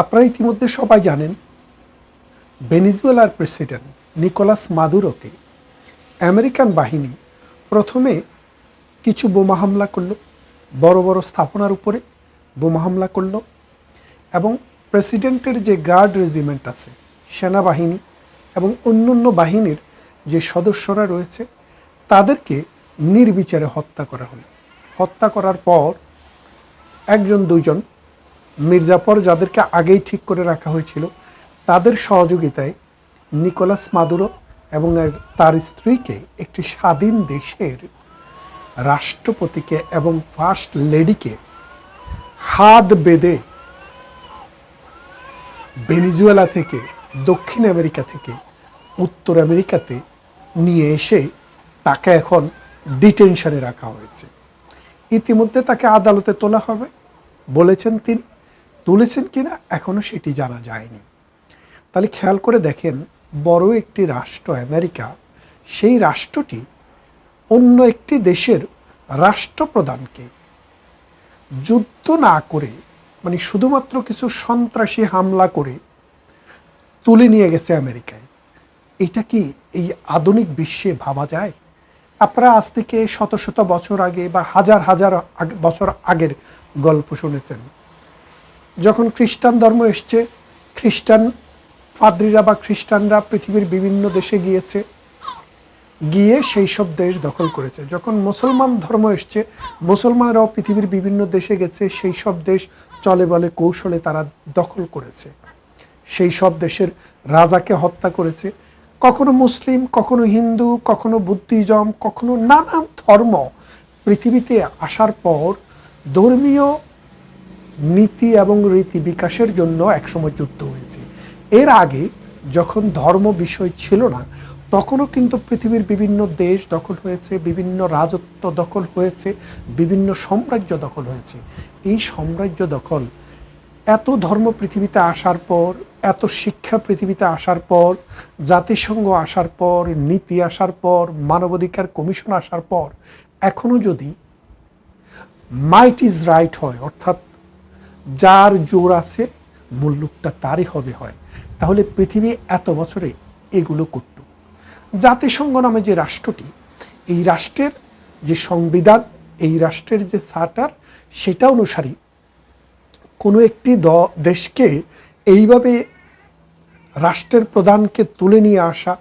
আপনারা ইতিমধ্যে সবাই জানেন, ভেনিজুয়েলার প্রেসিডেন্ট নিকোলাস মাদুরোকে আমেরিকান বাহিনী প্রথমে কিছু বোমা হামলা করল, বড় বড় স্থাপনার উপরে বোমা হামলা করল এবং প্রেসিডেন্টের যে গার্ড রেজিমেন্ট আছে, সেনাবাহিনী এবং অন্যান্য বাহিনীর যে সদস্যরা রয়েছে, তাদেরকে নির্বিচারে হত্যা করা হলো। হত্যা করার পর একজন দুইজন মির্জাফর যাদেরকে আগেই ঠিক করে রাখা হয়েছিল, তাদের সহযোগিতায় নিকোলাস মাদুরো এবং তার স্ত্রীকে একটি স্বাধীন দেশের রাষ্ট্রপতিকে এবং ফার্স্ট লেডিকে হাত বেঁধে ভেনিজুয়েলা থেকে, দক্ষিণ আমেরিকা থেকে, উত্তর আমেরিকাতে নিয়ে এসে তাকে এখন ডিটেনশনে রাখা হয়েছে। ইতিমধ্যে তাকে আদালতে তোলা হবে, বলেছেন তিনি। তুলেছেন কিনা এখনও সেটি জানা যায়নি। তাহলে খেয়াল করে দেখেন, বড় একটি রাষ্ট্র আমেরিকা, সেই রাষ্ট্রটি অন্য একটি দেশের রাষ্ট্রপ্রধানকে যুদ্ধ না করে মানে শুধুমাত্র কিছু সন্ত্রাসী হামলা করে তুলে নিয়ে গেছে আমেরিকায়। এটা কি এই আধুনিক বিশ্বে ভাবা যায়? আপনারা আজ থেকে শত শত বছর আগে বা হাজার হাজার বছর আগের গল্প শুনেছেন। যখন খ্রিস্টান ধর্ম এসছে, খ্রিস্টান ফাদ্রিরা বা খ্রিস্টানরা পৃথিবীর বিভিন্ন দেশে গিয়েছে, গিয়ে সেই সব দেশ দখল করেছে। যখন মুসলমান ধর্ম এসছে, মুসলমানরাও পৃথিবীর বিভিন্ন দেশে গেছে, সেই সব দেশ চলে বলে কৌশলে তারা দখল করেছে। সেই সব দেশের রাজাকে হত্যা করেছে। কখনো মুসলিম, কখনো হিন্দু, কখনো বুদ্ধিজম, কখনো নানান ধর্ম পৃথিবীতে আসার পর ধর্মীয় নীতি এবং রীতি বিকাশের জন্য একসময় যুদ্ধ হয়েছে। এর আগে যখন ধর্ম বিষয় ছিল না, তখনও কিন্তু পৃথিবীর বিভিন্ন দেশ দখল হয়েছে, বিভিন্ন রাজত্ব দখল হয়েছে, বিভিন্ন সাম্রাজ্য দখল হয়েছে। এই সাম্রাজ্য দখল এত ধর্ম পৃথিবীতে আসার পর, এত শিক্ষা পৃথিবীতে আসার পর, জাতিসংঘ আসার পর, নীতি আসার পর, মানবাধিকার কমিশন আসার পর, এখনও যদি মাইট ইজ রাইট হয়, অর্থাৎ যার জোর আছে মুল্লুকটা তারই হবে হয়। তাহলে পৃথিবী এত বছরে এগুলো করত। জাতিসংঘ নামে যে রাষ্ট্রটি, এই রাষ্ট্রের যে সংবিধান, এই রাষ্ট্রের যে চার্টার, সেটা অনুসারী কোনো একটি দেশকে এইভাবে রাষ্ট্রের প্রধানকে তুলে নিয়ে আসা,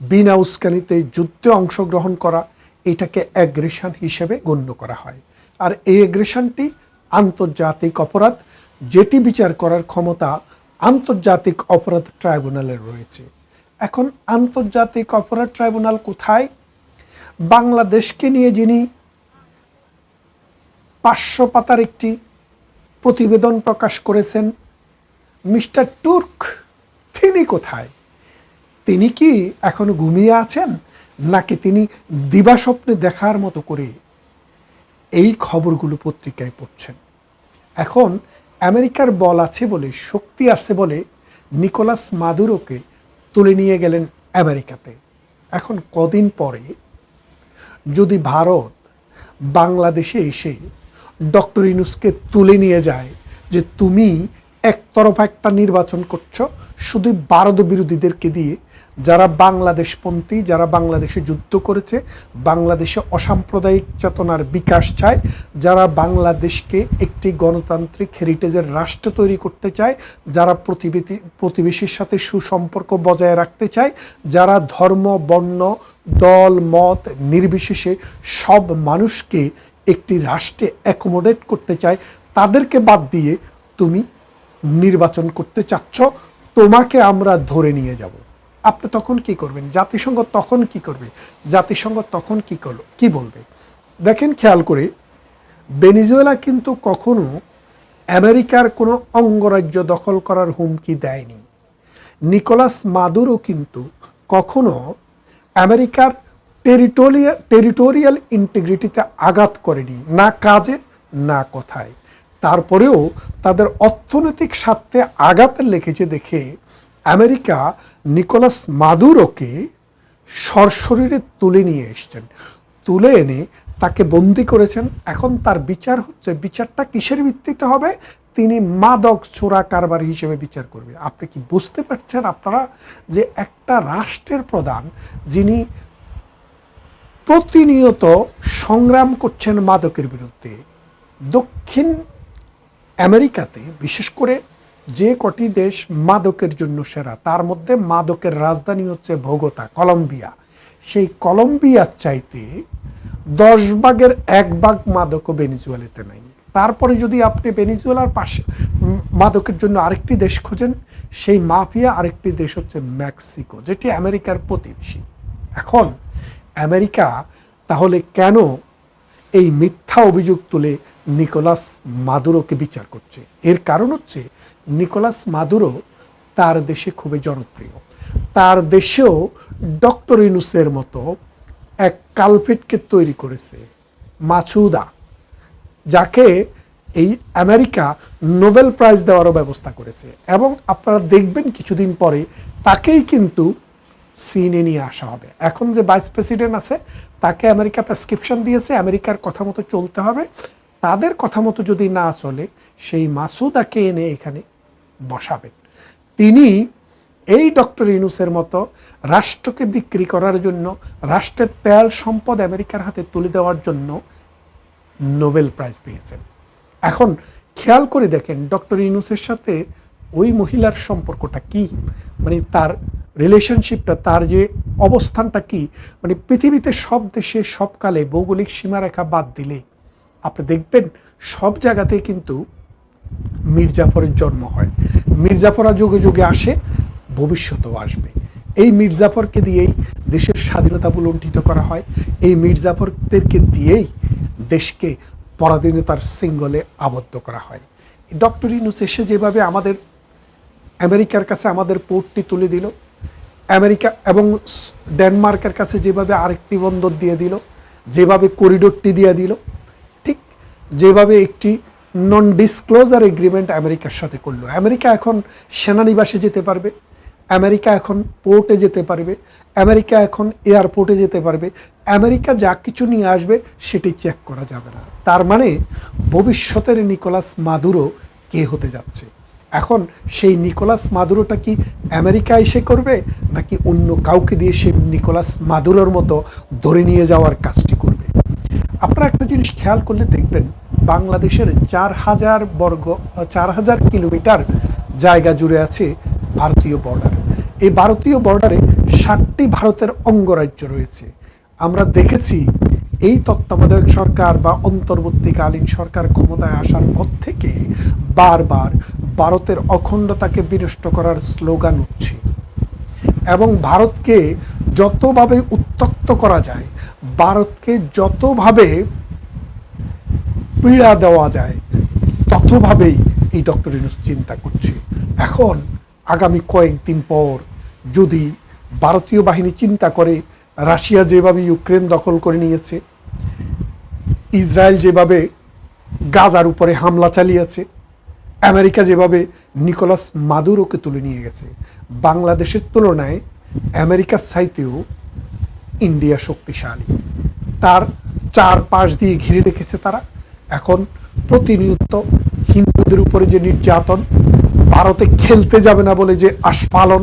বিনা উস্কানিতে যুদ্ধে অংশগ্রহণ করা, এটাকে অ্যাগ্রেশন হিসেবে গণ্য করা হয়। আর এই অ্যাগ্রেশনটি আন্তর্জাতিক অপরাধ, যেটি বিচার করার ক্ষমতা আন্তর্জাতিক অপরাধ ট্রাইব্যুনালের রয়েছে। এখন আন্তর্জাতিক অপরাধ ট্রাইব্যুনাল কোথায়? বাংলাদেশকে নিয়ে যিনি পাঁচশো পাতার একটি প্রতিবেদন প্রকাশ করেছেন, মিস্টার টুর্ক তিনি কোথায়? তিনি কি এখনও ঘুমিয়ে আছেন, নাকি তিনি দিবাস্বপ্নে দেখার মতো করে এই খবরগুলো পত্রিকায় পড়ছেন। এখন আমেরিকার বল আছে বলে, শক্তি আছে বলে নিকোলাস মাদুরোকে তুলে নিয়ে গেলেন আমেরিকাতে। এখন কদিন পরে যদি ভারত বাংলাদেশে এসে ডক্টর ইনুসকে তুলে নিয়ে যায় যে তুমি একতরফা একটা নির্বাচন করছ, শুধু বারদ বিরোধীদেরকে দিয়ে যারা বাংলাদেশপন্থী, যারা বাংলাদেশে যুদ্ধ করেছে, বাংলাদেশে অসাম্প্রদায়িক চেতনার বিকাশ চায়, যারা বাংলাদেশকে একটি গণতান্ত্রিক হেরিটেজের রাষ্ট্র তৈরি করতে চায়, যারা প্রতিবেশী প্রতিবেশীর সাথে সুসম্পর্ক বজায় রাখতে চায়, যারা ধর্ম, বর্ণ, দল, মত নির্বিশেষে সব মানুষকে একটি রাষ্ট্রে অ্যাকোমোডেট করতে চায়, তাদেরকে বাদ দিয়ে তুমি নির্বাচন করতে চাচ্ছ, তোমাকে আমরা ধরে নিয়ে যাব। আপনি তখন কি করবেন? জাতিসংঘ তখন কি করবে? জাতিসংঘ তখন কি করল কি বলবে? দেখেন, খেয়াল করে বেনিজুয়েলা কিন্তু কখনো আমেরিকার কোনো অঙ্গরাজ্য দখল করার হুমকি দেয়নি। নিকোলাস মাদুরও কিন্তু কখনো আমেরিকার টেরিটোরিয়াল টেরিটোরিয়াল ইন্টিগ্রিটিতে আঘাত করেনি, না কাজে, না কথায়। তারপরেও তাদের অর্থনৈতিক স্বার্থে আঘাত লেগেছে দেখে আমেরিকা নিকোলাস মাদুরোকে সরশরীরে তুলে নিয়ে এসছেন। তুলে এনে তাকে বন্দি করেছেন। এখন তার বিচার হচ্ছে, বিচারটা কিসের ভিত্তিতে হবে? তিনি মাদক চোরা কারবার হিসেবে বিচার করবে। আপনি কি বুঝতে পারছেন আপনারা যে একটা রাষ্ট্রের প্রধান যিনি প্রতিনিয়ত সংগ্রাম করছেন মাদকের বিরুদ্ধে, দক্ষিণ আমেরিকাতে, বিশেষ করে যে কটি দেশ মাদকের জন্য সেরা, তার মধ্যে মাদকের রাজধানী হচ্ছে ভোগোতা, কলম্বিয়া। সেই কলম্বিয়ার চাইতে দশ ভাগের এক ভাগ মাদকও বেনিজুয়ালাতে নাই। তারপরে যদি আপনি বেনিজুয়ালার পাশে মাদকের জন্য আরেকটি দেশ খোঁজেন, সেই মাফিয়া আরেকটি দেশ হচ্ছে মেক্সিকো, যেটি আমেরিকার প্রতিবেশী। এখন আমেরিকা তাহলে কেন এই মিথ্যা অভিযোগ তুলে নিকোলাস মাদুরোকে বিচার করছে? এর কারণ হচ্ছে নিকোলাস মাদুরো তার দেশে খুবই জনপ্রিয়। তার দেশেও ডক্টর ইনুসের মতো এক কালপিটকে তৈরি করেছে মাছুদা যাকে এই আমেরিকা নোবেল প্রাইজ দেওয়ারও ব্যবস্থা করেছে এবং আপনারা দেখবেন কিছুদিন পরে তাকেই কিন্তু সিনে নিয়ে আসা হবে। এখন যে ভাইস প্রেসিডেন্ট আছে, তাকে আমেরিকা প্রেসক্রিপশন দিয়েছে, আমেরিকার কথা মতো চলতে হবে। তাদের কথা মতো যদি না চলে, সেই মাসুদাকে এনে এখানে বসাবেন। তিনি এই ডক্টর ইনুসের মতো রাষ্ট্রকে বিক্রি করার জন্য রাষ্ট্রের তেল সম্পদ আমেরিকার হাতে তুলে দেওয়ার জন্য নোবেল প্রাইজ পেয়েছেন। এখন খেয়াল করে দেখেন, ডক্টর ইনুসের সাথে ওই মহিলার সম্পর্কটা কি? মানে তার রিলেশনশিপটা তার যে অবস্থানটা কি? মানে পৃথিবীতে সব দেশে সবকালে ভৌগোলিক সীমারেখা বাদ দিলে আপনি দেখবেন সব জায়গাতেই কিন্তু মির্জাফরের জন্ম হয়। মির্জাফরা যুগে যুগে আসে, ভবিষ্যতেও আসবে। এই মির্জাফরকে দিয়েই দেশের স্বাধীনতা লুণ্ঠিত করা হয়। এই মির্জাফরদেরকে দিয়েই দেশকে পরাধীনতার সিঙ্গলে আবদ্ধ করা হয়। ডক্টর ইনুস এসে যেভাবে আমাদের আমেরিকার কাছে আমাদের পোর্টটি তুলে দিল, আমেরিকা এবং ডেনমার্কের কাছে যেভাবে আরেকটি বন্দর দিয়ে দিল, যেভাবে করিডোরটি দিয়ে দিল, ঠিক যেভাবে একটি নন ডিসক্লোজার এগ্রিমেন্ট আমেরিকার সাথে করল। আমেরিকা এখন সেনানিবাসে যেতে পারবে, আমেরিকা এখন পোর্টে যেতে পারবে, আমেরিকা এখন এয়ারপোর্টে যেতে পারবে, আমেরিকা যা কিছু নিয়ে আসবে সেটি চেক করা যাবে না। তার মানে ভবিষ্যতের নিকোলাস মাদুরো কে হতে যাচ্ছে? এখন সেই নিকোলাস মাদুরোটা কি আমেরিকা এসে করবে, নাকি অন্য কাউকে দিয়ে সেই নিকোলাস মাদুরোর মতো ধরে নিয়ে যাওয়ার কাজটি করবে? আপনারা একটা জিনিস খেয়াল করলে দেখবেন বাংলাদেশের চার হাজার বর্গ, চার হাজার কিলোমিটার জায়গা জুড়ে আছে ভারতীয় বর্ডার এই ভারতীয় বর্ডারে ষাটটি ভারতের অঙ্গরাজ্য রয়েছে। আমরা দেখেছি এই তত্ত্বাবধায়ক সরকার বা অন্তর্বর্তীকালীন সরকার ক্ষমতায় আসার পর থেকে বারবার ভারতের অখণ্ডতাকে বিনষ্ট করার স্লোগান উঠছে। এবং ভারতকে যতভাবে উত্তক্ত করা যায়, ভারতকে যতভাবে পীড়া দেওয়া যায়। ততভাবেই এই ডক্টর ইনুস চিন্তা করছে। এখন, আগামী কয়েকদিন পর যদি ভারতীয় বাহিনী চিন্তা করে, রাশিয়া যেভাবে ইউক্রেন দখল করে নিয়েছে, ইসরায়েল যেভাবে গাজার উপরে হামলা চালিয়েছে, আমেরিকা যেভাবে নিকোলাস মাদুরোকে তুলে নিয়ে গেছে, বাংলাদেশের তুলনায় আমেরিকার চাইতেও ইন্ডিয়া শক্তিশালী। তার চার পাশ দিয়ে ঘিরে রেখেছে তারা। এখন প্রতিনিয়ত হিন্দুদের উপরে যে নির্যাতন, ভারতে খেলতে যাবে না বলে যে আস্পালন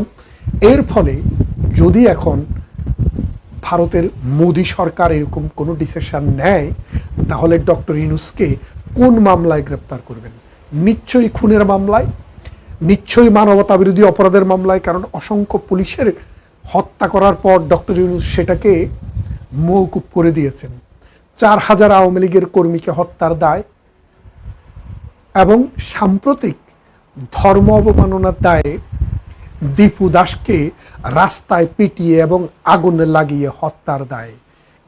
এর ফলে যদি এখন ভারতের মোদী সরকার এরকম কোনো ডিসিশন নেয়, তাহলে ডক্টর ইনুসকে কোন মামলায় গ্রেপ্তার করবেন? নিশ্চয়ই খুনের মামলায়, নিশ্চয়ই মানবতা বিরোধী অপরাধের মামলায়, কারণ অসংখ্য পুলিশের হত্যা করার পর ডক্টর ইউনুস সেটাকে মৌকুব করে দিয়েছেন। চার হাজার আওয়ামী লীগের কর্মীকে হত্যার দায় এবং সাম্প্রতিক ধর্ম অবমাননার দায়ে দীপু দাসকে রাস্তায় পিটিয়ে এবং আগুনে লাগিয়ে হত্যার দায়ে।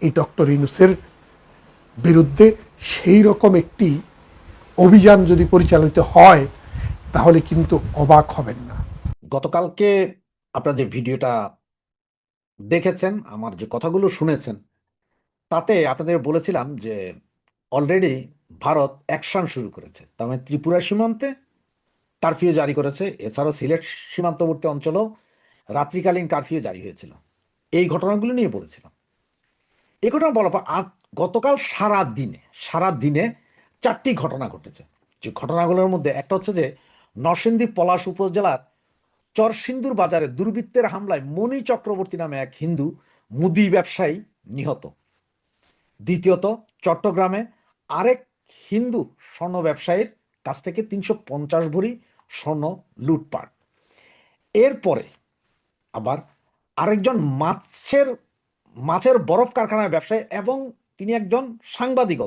এই ডক্টর ইনুসের বিরুদ্ধে সেই রকম একটি অভিযান যদি পরিচালিত হয়, তাহলে কিন্তু অবাক হবেন না। গতকালকে আপনারা যে ভিডিওটা দেখেছেন, আমার যে কথাগুলো শুনেছেন তাতে আপনাদের বলেছিলাম যে অলরেডি ভারত অ্যাকশন শুরু করেছে। তার মানে ত্রিপুরা সীমান্তে কারফিউ জারি করেছে। এছাড়াও সিলেট সীমান্তবর্তী অঞ্চলেও রাত্রিকালীন কারফিউ জারি হয়েছিল। এই ঘটনাগুলো নিয়ে বলেছিলাম। এই ঘটনা বলার পর গতকাল সারা দিনে সারা দিনে চারটি ঘটনা ঘটেছে। যে ঘটনাগুলোর মধ্যে একটা হচ্ছে যে নরসিংদী পলাশ উপজেলার চরসিন্দুর বাজারে দুর্বৃত্তের হামলায় মণি চক্রবর্তী নামে এক হিন্দু মুদি ব্যবসায়ী নিহত। দ্বিতীয়ত, চট্টগ্রামে আরেক হিন্দু স্বর্ণ ব্যবসায়ীর কাছ থেকে তিনশো পঞ্চাশ ভরি স্বর্ণ লুটপাট। এরপরে আবার আরেকজন মাছের মাছের বরফ কারখানার ব্যবসায়ী এবং তিনি একজন সাংবাদিক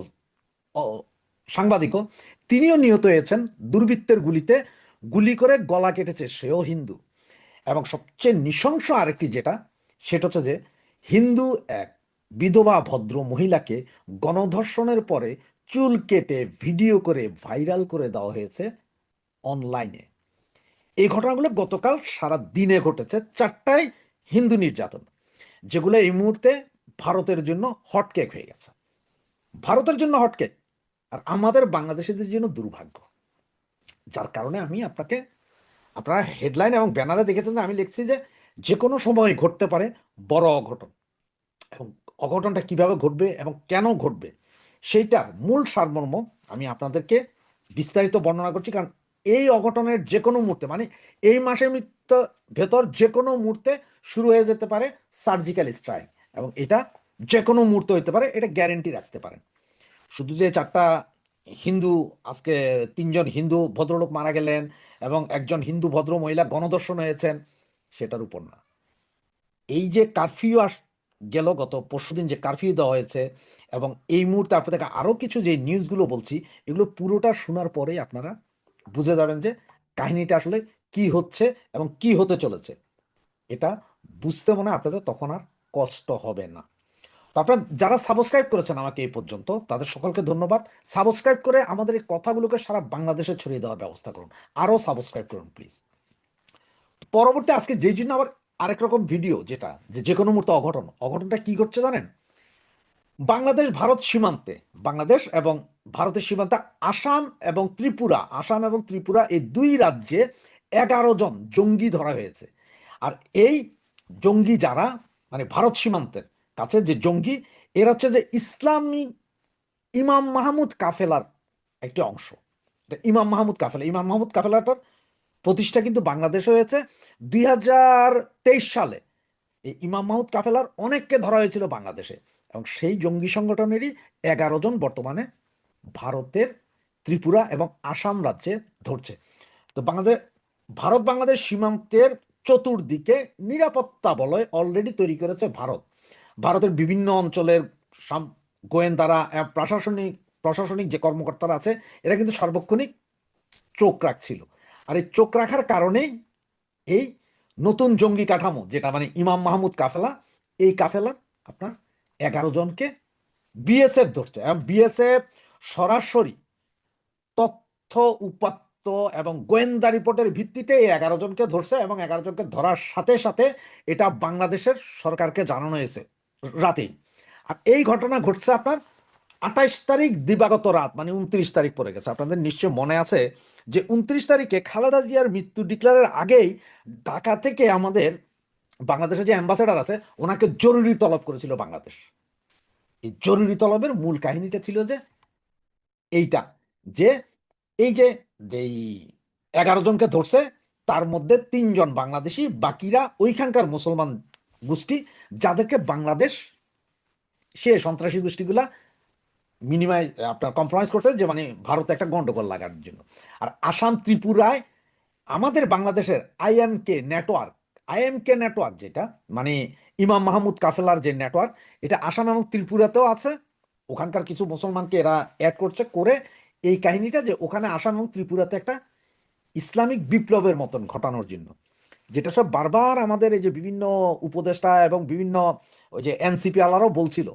সাংবাদিকও। তিনিও নিহত হয়েছেন, দুর্বৃত্তের গুলিতে গুলি করে গলা কেটেছে, সেও হিন্দু। এবং সবচেয়ে নৃশংস আরেকটি যেটা, সেটা হচ্ছে যে হিন্দু এক বিধবা ভদ্র মহিলাকে গণধর্ষণের পরে চুল কেটে ভিডিও করে ভাইরাল করে দেওয়া হয়েছে অনলাইনে। এই ঘটনাগুলো গতকাল সারা দিনে ঘটেছে চারটায় হিন্দু নির্যাতন, যেগুলো এই মুহূর্তে ভারতের জন্য হটকেক হয়ে গেছে। ভারতের জন্য হটকেক আর আমাদের বাংলাদেশিদের জন্য দুর্ভাগ্য। যার কারণে আমি আপনাকে, আপনারা হেডলাইন এবং ব্যানারে দেখেছেন যে আমি লিখছি যে যে কোনো সময় ঘটতে পারে বড় অঘটন। এবং অঘটনটা কীভাবে ঘটবে এবং কেন ঘটবে, সেইটার মূল সারমর্ম আমি আপনাদেরকে বিস্তারিত বর্ণনা করছি। কারণ এই অঘটনের যে কোনো মুহূর্তে মানে এই মাসের মৃত্যু ভেতর যে কোনো মুহূর্তে শুরু হয়ে যেতে পারে সার্জিক্যাল স্ট্রাইক এবং এটা যে কোনো মুহূর্তে হতে পারে, এটা গ্যারেন্টি রাখতে পারেন। শুধু যে চারটা হিন্দু, আজকে তিনজন হিন্দু ভদ্রলোক মারা গেলেন এবং একজন হিন্দু ভদ্র মহিলা গণদর্শন হয়েছেন, সেটার উপর না। এই যে কারফিউ আস গেল গত পরশুদিন যে কারফিউ দেওয়া হয়েছে এবং এই মুহূর্তে আপনাদেরকে আরও কিছু যে নিউজগুলো বলছি, এগুলো পুরোটা শোনার পরেই আপনারা বুঝে যাবেন যে কাহিনীটা আসলে কি হচ্ছে এবং কি হতে চলেছে। এটা বুঝতে মনে হয় আপনাদের তখন আর কষ্ট হবে না। তো আপনারা যারা সাবস্ক্রাইব করেছেন আমাকে এই পর্যন্ত, তাদের সকলকে ধন্যবাদ। সাবস্ক্রাইব করে আমাদের এই কথাগুলোকে সারা বাংলাদেশে ছড়িয়ে দেওয়ার ব্যবস্থা করুন। আরও সাবস্ক্রাইব করুন প্লিজ পরবর্তী আজকে যেই জন্য আবার আরেক রকম ভিডিও যেটা, যে যে কোনো মুহূর্তে অঘটন। অঘটনটা কি ঘটছে জানেন? বাংলাদেশ, ভারত সীমান্তে, বাংলাদেশ এবং ভারতের সীমান্তে আসাম এবং ত্রিপুরা, আসাম এবং ত্রিপুরা এই দুই রাজ্যে এগারো জন জঙ্গি ধরা হয়েছে। আর এই জঙ্গি যারা মানে ভারত সীমান্তের কাছে যে জঙ্গি, এরা হচ্ছে যে ইসলামী ইমাম মাহমুদ কাফেলার একটি অংশ। ইমাম মাহমুদ কাফেলা। ইমাম মাহমুদ কাফেলাটার প্রতিষ্ঠা কিন্তু বাংলাদেশে হয়েছে দুই হাজার তেইশ সালে। এই ইমাম মাহমুদ কাফেলার অনেককে ধরা হয়েছিল বাংলাদেশে এবং সেই জঙ্গি সংগঠনেরই এগারো জন বর্তমানে ভারতের ত্রিপুরা এবং আসাম রাজ্যে ধরছে। তো বাংলাদেশ, ভারত বাংলাদেশ সীমান্তের চতুর্দিকে নিরাপত্তা বলয় অলরেডি তৈরি করেছে ভারত। ভারতের বিভিন্ন অঞ্চলের গোয়েন্দারা প্রশাসনিক প্রশাসনিক যে কর্মকর্তারা আছে, এরা কিন্তু সার্বক্ষণিক চোখ রাখছিল। আর এই চোখ রাখার কারণেই এই নতুন জঙ্গি কাঠামো, যেটা মানে ইমাম মাহমুদ কাফেলা, এই কাফেলা আপনার এগারো জনকে বিএসএফ ধরছে এবং বিএসএফ সরাসরি তথ্য, উপাত্ত এবং গোয়েন্দা রিপোর্টের ভিত্তিতে এই এগারো জনকে ধরছে এবং এগারো জনকে ধরার সাথে সাথে এটা বাংলাদেশের সরকারকে জানানো হয়েছে রাতেই। আর এই ঘটনা ঘটছে আপনার আঠাইশ তারিখ দিবাগত রাত মানে উনত্রিশ তারিখ পড়ে গেছে। আপনাদের নিশ্চয় মনে আছে যে উনত্রিশ তারিখে খালেদা জিয়ার মৃত্যু ডিক্লারের আগেই ঢাকা থেকে আমাদের বাংলাদেশের যে অ্যাম্বাসেডার আছে, ওনাকে জরুরি তলব করেছিল বাংলাদেশ। এই জরুরি তলবের মূল কাহিনীটা ছিল যে এইটা, যে এই যে এই এগারো জনকে ধরছে, তার মধ্যে তিনজন বাংলাদেশি, বাকিরা ওইখানকার মুসলমান গোষ্ঠী, যাদেরকে বাংলাদেশ, সে সন্ত্রাসী গোষ্ঠীগুলা মিনিমাইজ আপনার কম্প্রোমাইজ করছে যে মানে ভারতে একটা গন্ডগোল লাগার জন্য। আর আসাম ত্রিপুরায় আমাদের বাংলাদেশের আইএমকে নেটওয়ার্ক আইএমকে নেটওয়ার্ক যেটা মানে ইমাম মাহমুদ কাফেলার যে নেটওয়ার্ক এটা আসাম এবং ত্রিপুরাতেও আছে। ওখানকার কিছু মুসলমানকে এরা অ্যাড করছে, করে এই কাহিনীটা যে, ওখানে আসাম এবং ত্রিপুরাতে একটা ইসলামিক বিপ্লবের মতন ঘটানোর জন্য। যেটা সব বারবার আমাদের এই যে বিভিন্ন উপদেষ্টা এবং বিভিন্ন ওই যে এনসিপি আলারাও বলছিল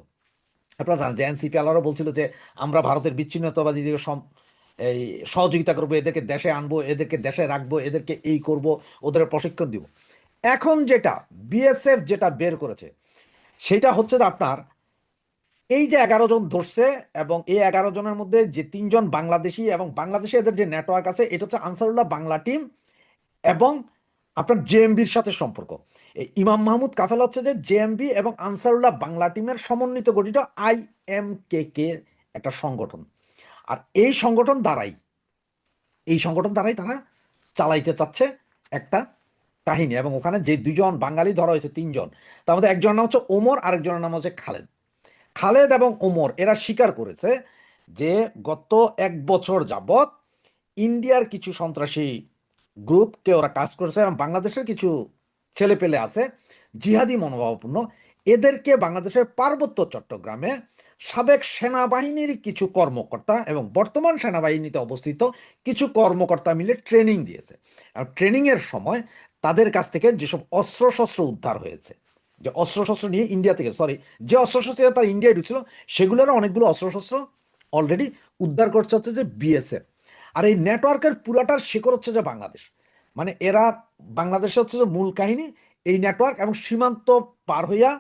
আপনারা জানেন যে এনসিপি আলারও বলছিল যে, আমরা ভারতের বিচ্ছিন্নতাবাদীদের এই সহযোগিতা করব, এদেরকে দেশে আনব, এদেরকে দেশে রাখব, এদেরকে এই করব, ওদের প্রশিক্ষণ দিব। এখন যেটা বিএসএফ যেটা বের করেছে, সেটা হচ্ছে যে আপনার, এই যে এগারো জন ধরছে এবং এই এগারো জনের মধ্যে যে তিনজন বাংলাদেশি এবং বাংলাদেশে এদের যে নেটওয়ার্ক আছে, এটা হচ্ছে আনসারুল্লাহ বাংলা টিম এবং আপনার জেএমবির সাথে সম্পর্ক। ইমাম মাহমুদ কাফেলা হচ্ছে যে জেএমবি এবং আনসারুল্লাহ বাংলা টিমের সমন্বিত গঠিত আই এম কে কে একটা সংগঠন। আর এই সংগঠন দ্বারাই, এই সংগঠন দ্বারাই তারা চালাইতে চাচ্ছে একটা কাহিনী এবং ওখানে যে দুজন বাঙালি ধরা হয়েছে তিনজন, তার মধ্যে একজনের নাম হচ্ছে ওমর, আরেকজনের নাম হচ্ছে খালেদ। খালেদ এবং ওমর, এরা স্বীকার করেছে যে গত এক বছর যাবৎ ইন্ডিয়ার কিছু সন্ত্রাসী গ্রুপকে ওরা কাজ করেছে, এবং বাংলাদেশের কিছু ছেলে পেলে আছে, জিহাদি মনোভাবপূর্ণ। এদেরকে বাংলাদেশের পার্বত্য চট্টগ্রামে সাবেক সেনাবাহিনীর কিছু কর্মকর্তা এবং বর্তমান সেনাবাহিনীতে অবস্থিত কিছু কর্মকর্তা মিলে ট্রেনিং দিয়েছে। আর ট্রেনিংয়ের সময় তাদের কাছ থেকে যেসব অস্ত্রশস্ত্র উদ্ধার হয়েছে, যে অস্ত্রশস্ত্র নিয়ে ইন্ডিয়া থেকে সরি যে অস্ত্রশস্ত্র তারা ইন্ডিয়ায় ঢুকছিল, সেগুলোরও অনেকগুলো অস্ত্রশস্ত্র অলরেডি উদ্ধার করছে হচ্ছে যে বিএসএফ আর এই নেটওয়ার্কের পুরাটার শিকড় হচ্ছে যে বাংলাদেশ। মানে এরা, বাংলাদেশে হচ্ছে যে মূল কাহিনী, এই নেটওয়ার্ক এবং সীমান্ত পার হইয়া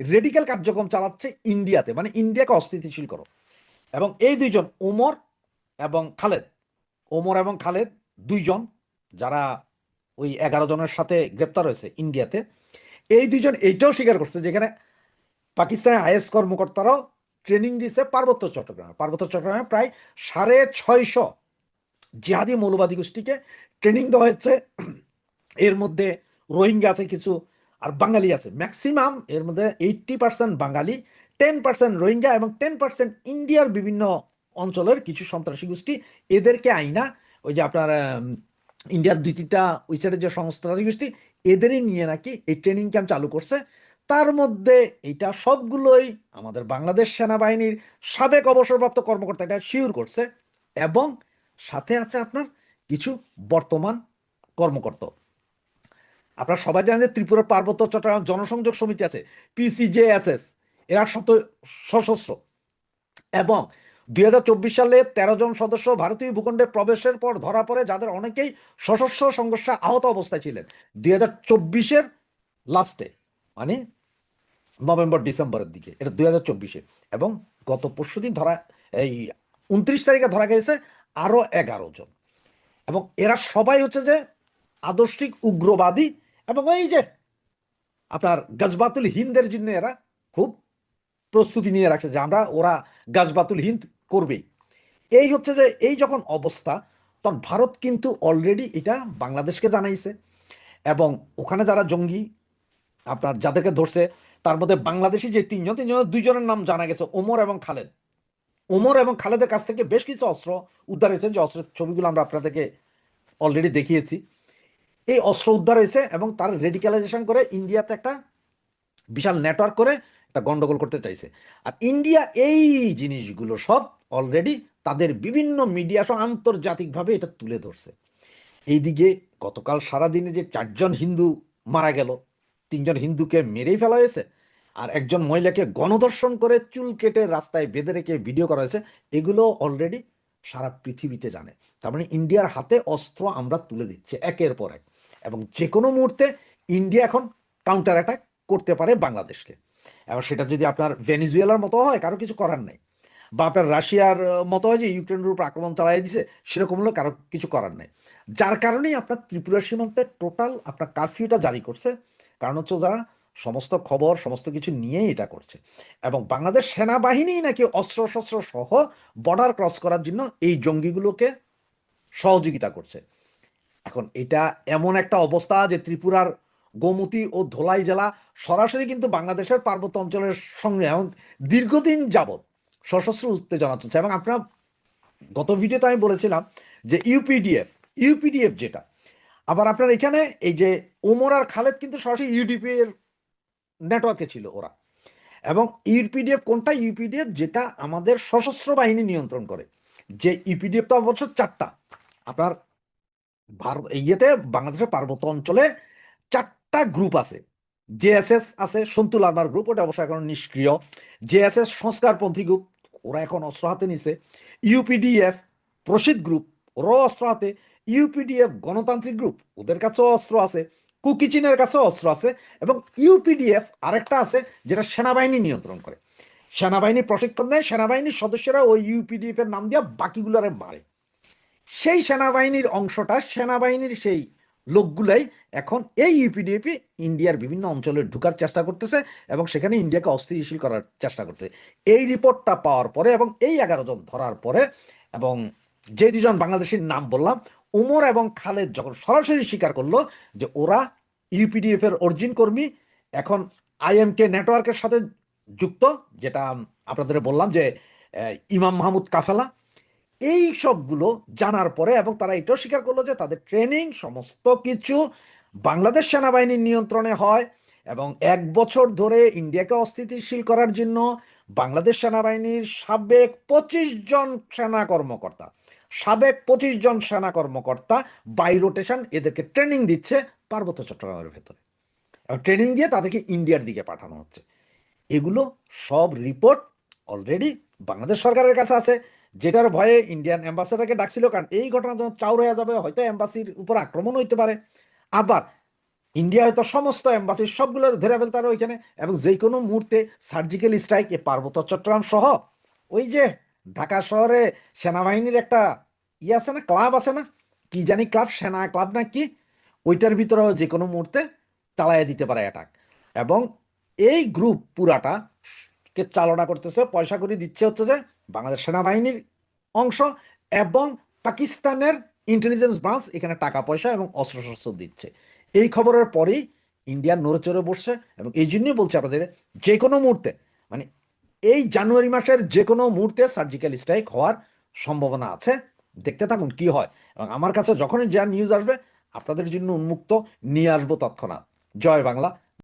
রেডিক্যাল কার্যক্রম চালাচ্ছে ইন্ডিয়াতে। মানে ইন্ডিয়াকে অস্থিতিশীল করো। এবং এই দুইজন, ওমর এবং খালেদ। ওমর এবং খালেদ দুইজন, যারা ওই এগারো জনের সাথে গ্রেপ্তার হয়েছে ইন্ডিয়াতে, এই দুইজন এইটাও স্বীকার করছে যেখানে পাকিস্তানের আইএস কর্মকর্তারাও ট্রেনিং দিছে পার্বত্য চট্টগ্রামে। পার্বত্য চট্টগ্রামে প্রায় সাড়ে ছয়শো জিহাদি মৌলবাদী গোষ্ঠীকে ট্রেনিং দেওয়া হয়েছে। এর মধ্যে রোহিঙ্গা আছে কিছু, আর বাঙালি আছে। ম্যাক্সিমাম এর মধ্যে eighty percent Bengali ten percent Rohingya এবং টেন পার্সেন্ট ইন্ডিয়ার বিভিন্ন অঞ্চলের কিছু সন্ত্রাসী গোষ্ঠী। এদেরকে আইনা, ওই যে আপনার ইন্ডিয়ার দুই তিনটা সাইডের যে সন্ত্রাসী গোষ্ঠী, এদেরই নিয়ে নাকি এই ট্রেনিং ক্যাম্প চালু করছে। তার মধ্যে এটা সবগুলোই আমাদের বাংলাদেশ সেনাবাহিনীর সাবেক অবসরপ্রাপ্ত কর্মকর্তা এটা শিওর করছে। এবং সাথে আছে আপনার কিছু বর্তমান কর্মকর্তা। আপনারা সবাই জানেন যে ত্রিপুরার পার্বত্য চট্টগ্রাম জনসংযোগ সমিতি আছে পিসিজেএসএস এরা শত সশস্ত্র। এবং দুই হাজার চব্বিশ সালে তেরো জন সদস্য ভারতীয় ভূখণ্ডে প্রবেশের পর ধরা পড়ে, যাদের অনেকেই সশস্ত্র সংঘর্ষে আহত অবস্থায় ছিলেন। দুই হাজার চব্বিশের লাস্টে মানে নভেম্বর, ডিসেম্বরের দিকে, এটা দুই হাজার চব্বিশে। এবং গত পরশুদিন ধরা, এই উনত্রিশ তারিখে ধরা গেছে আরও এগারো জন। এবং এরা সবাই হচ্ছে যে আদর্শিক উগ্রবাদী এবং এই যে আপনার গজবাতুল হিন্দের জন্য এরা খুব প্রস্তুতি নিয়ে রাখছে যে আমরা ওরা গাজবাতুল হিন্দ করবেই। এই হচ্ছে যে এই যখন অবস্থা, তখন ভারত কিন্তু অলরেডি এটা বাংলাদেশকে জানাইছে এবং ওখানে যারা জঙ্গি আপনার যাদেরকে ধরছে, তার মধ্যে বাংলাদেশি যে তিনজন, তিনজনের দুইজনের নাম জানা গেছে, ওমর এবং খালেদ। ওমর এবং খালেদের কাছ থেকে বেশ কিছু অস্ত্র উদ্ধার হয়েছে, যে অস্ত্রের ছবিগুলো আমরা আপনাদেরকে অলরেডি দেখিয়েছি। এই অস্ত্র উদ্ধার হয়েছে এবং তার রেডিক্যালাইজেশন করে ইন্ডিয়াতে একটা বিশাল নেটওয়ার্ক করে একটা গন্ডগোল করতে চাইছে। আর ইন্ডিয়া এই জিনিসগুলো সব অলরেডি তাদের বিভিন্ন মিডিয়া সহ আন্তর্জাতিকভাবে এটা তুলে ধরছে। এইদিকে গতকাল সারাদিনে যে চারজন হিন্দু মারা গেল, তিনজন হিন্দুকে মেরেই ফেলা হয়েছে আর একজন মহিলাকে গণধর্ষণ করে চুল কেটে রাস্তায় বেঁধে রেখে ভিডিও করা হয়েছে, এগুলো অলরেডি সারা পৃথিবীতে জানে। তার মানে ইন্ডিয়ার হাতে অস্ত্র আমরা তুলে দিচ্ছি একের পর এক। এবং যে কোনো মুহূর্তে ইন্ডিয়া এখন কাউন্টার অ্যাটাক করতে পারে বাংলাদেশকে। এবার সেটা যদি আপনার ভেনিজুয়েলার মতো হয়, কারও কিছু করার নেই। বা আপনার রাশিয়ার মতো হয় যে ইউক্রেনের উপর আক্রমণ চালাই দিছে, সেরকম হলে কারও কিছু করার নেই। যার কারণেই আপনার ত্রিপুরা সীমান্তে টোটাল আপনার কারফিউটা জারি করছে। কারণ হচ্ছে যারা সমস্ত খবর, সমস্ত কিছু নিয়েই এটা করছে। এবং বাংলাদেশ সেনাবাহিনী নাকি অস্ত্র শস্ত্র সহ বর্ডার ক্রস করার জন্য এই জঙ্গিগুলোকে সহযোগিতা করছে। এখন এটা এমন একটা অবস্থা যে ত্রিপুরার গোমতী ও ধোলাই জেলা সরাসরি কিন্তু বাংলাদেশের পার্বত্য অঞ্চলের সঙ্গে এবং দীর্ঘদিন যাবৎ সশস্ত্র উত্তেজনা চলছে এবং আপনার গত ভিডিওতে আমি বলেছিলাম যে ইউপিডিএফ ইউপিডিএফ যেটা, আবার আপনার এখানে এই যে ওমর আর খালেদ কিন্তু সরাসরি ইউডিপি এর নেটওয়ার্কে ছিল ওরা। এবং ইউপিডিএফ কোনটা? ইউপিডিএফ যেটা আমাদের সশস্ত্র বাহিনী নিয়ন্ত্রণ করে। যে ইউপিডিএফ তো অবশ্য চারটা। আপনার ভারত ইয়েতে বাংলাদেশের পার্বত্য অঞ্চলে চারটা গ্রুপ আছে। জেএসএস আছে সন্তুল আর্মার গ্রুপ ওটা অবশ্য এখন নিষ্ক্রিয়। জেএসএস সংস্কারপন্থী গ্রুপ ওরা এখন অস্ত্র হাতে নিছে। ইউপিডিএফ প্রসিদ্ধ গ্রুপ ওরাও অস্ত্র হাতে। ইউপিডিএফ গণতান্ত্রিক গ্রুপ ওদের কাছেও অস্ত্র আছে। কুকিচিনের কাছেও অস্ত্র আছে এবং ইউপিডিএফ আরেকটা আছে যেটা সেনাবাহিনী নিয়ন্ত্রণ করে। সেনাবাহিনী প্রশিক্ষণ দেয়, সেনাবাহিনীর সদস্যরা ওই ইউপিডিএফ এর নাম দিয়ে বাকিগুলোরে মারে। সেই সেনাবাহিনীর অংশটা, সেনাবাহিনীর সেই লোকগুলাই এখন এই ইউপিডিএফি ইন্ডিয়ার বিভিন্ন অঞ্চলে ঢুকার চেষ্টা করতেছে এবং সেখানে ইন্ডিয়াকে অস্থিতিশীল করার চেষ্টা করতেছে। এই রিপোর্টটা পাওয়ার পরে এবং এই এগারো জন ধরার পরে এবং যে দুজন বাংলাদেশের নাম বললাম ওমর এবং খালেদ যখন সরাসরি স্বীকার করল যে ওরা ইউপিডিএফ এর অরিজিন কর্মী, এখন আইএমকে নেটওয়ার্কের সাথে যুক্ত, যেটা আপনাদের বললাম যে ইমাম মাহমুদ কাফেলা, এই সবগুলো জানার পরে এবং তারা এটাও স্বীকার করল যে তাদের ট্রেনিং সমস্ত কিছু বাংলাদেশ সেনাবাহিনীর নিয়ন্ত্রণে হয় এবং এক বছর ধরে ইন্ডিয়াকে অস্থিতিশীল করার জন্য বাংলাদেশ সেনাবাহিনীর সাবেক পঁচিশ জন সেনা কর্মকর্তা সাবেক পঁচিশ জন সেনা কর্মকর্তা বাই রোটেশন এদেরকে ট্রেনিং দিচ্ছে পার্বত্য চট্টগ্রামের ভেতরে। ট্রেনিং দিয়ে তাদেরকে ইন্ডিয়ার দিকে পাঠানো হচ্ছে। এগুলো সব রিপোর্ট অলরেডি বাংলাদেশ সরকারের কাছে আছে। যেটার ভয়ে ইন্ডিয়ান অ্যাম্বাসেডারকে ডাকছিল, কারণ এই ঘটনা যখন চাউর হয়ে যাবে, হয়তো অ্যাম্বাসির উপর আক্রমণ হইতে পারে। আবার ইন্ডিয়া হয়তো সমস্ত অ্যাম্বাসির সবগুলো ধরে ফেলতে পারে ওইখানে। এবং যে কোনো মুহূর্তে সার্জিক্যাল স্ট্রাইক এ পার্বত্য চট্টগ্রাম সহ ওই যে ঢাকা শহরে সেনাবাহিনীর একটা ইয়ে আছে না, ক্লাব আছে না? কি জানি ক্লাব, সেনা ক্লাব না কি? ওইটার ভিতরেও যে কোনো মুহূর্তে চালাইয়া দিতে পারে অ্যাটাক এবং এই গ্রুপ পুরাটা কে চালনা করতেছে, পয়সা করে দিচ্ছে হচ্ছে যে বাংলাদেশ সেনাবাহিনীর অংশ এবং পাকিস্তানের ইন্টেলিজেন্স ব্রাঞ্চ এখানে টাকা, পয়সা এবং অস্ত্রশস্ত্র দিচ্ছে। এই খবরের পরেই ইন্ডিয়া নড়ে চড়ে বসছে এবং এই জন্যই বলছে আপনাদের যে কোনো মুহূর্তে মানে এই জানুয়ারি মাসের যে কোনো মুহূর্তে সার্জিক্যাল স্ট্রাইক হওয়ার সম্ভাবনা আছে। দেখতে থাকুন কি হয়। এবং আমার কাছে যখনই যা নিউজ আসবে, আপনাদের জন্য উন্মুক্ত। নিয়ে আসব তৎক্ষণাৎ। জয় বাংলা।